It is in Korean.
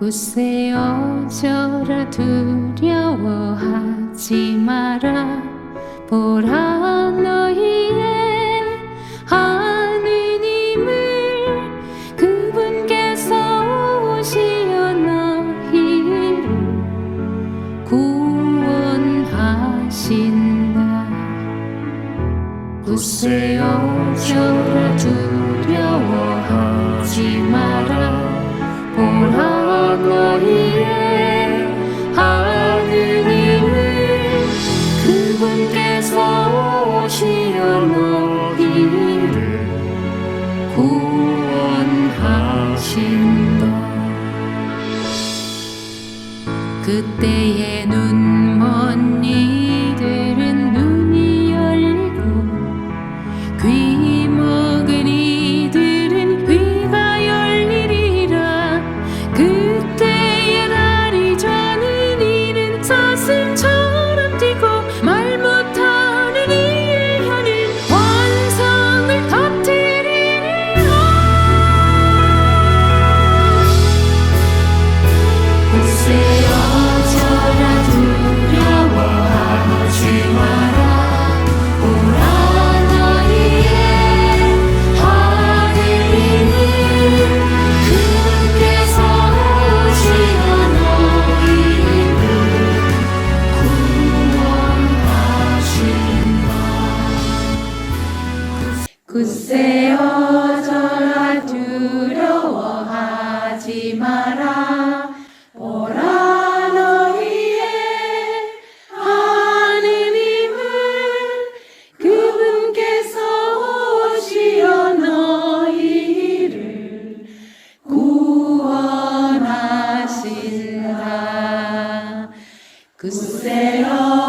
굳세 어져라 두려워하지 마라. 보라 너희의 하느님을 그분께서 오시어 너희를 구원하신다 굳세 어져라 그때의 눈먼 이들은 눈이 열리고 귀 먹은 이들은 귀가 열리리라. 그때의 날이 저는 이는 사슴처럼 뛰고 말 못하는 이의 혀는 원성을 터뜨리리라. 글쎄요 글쎄요.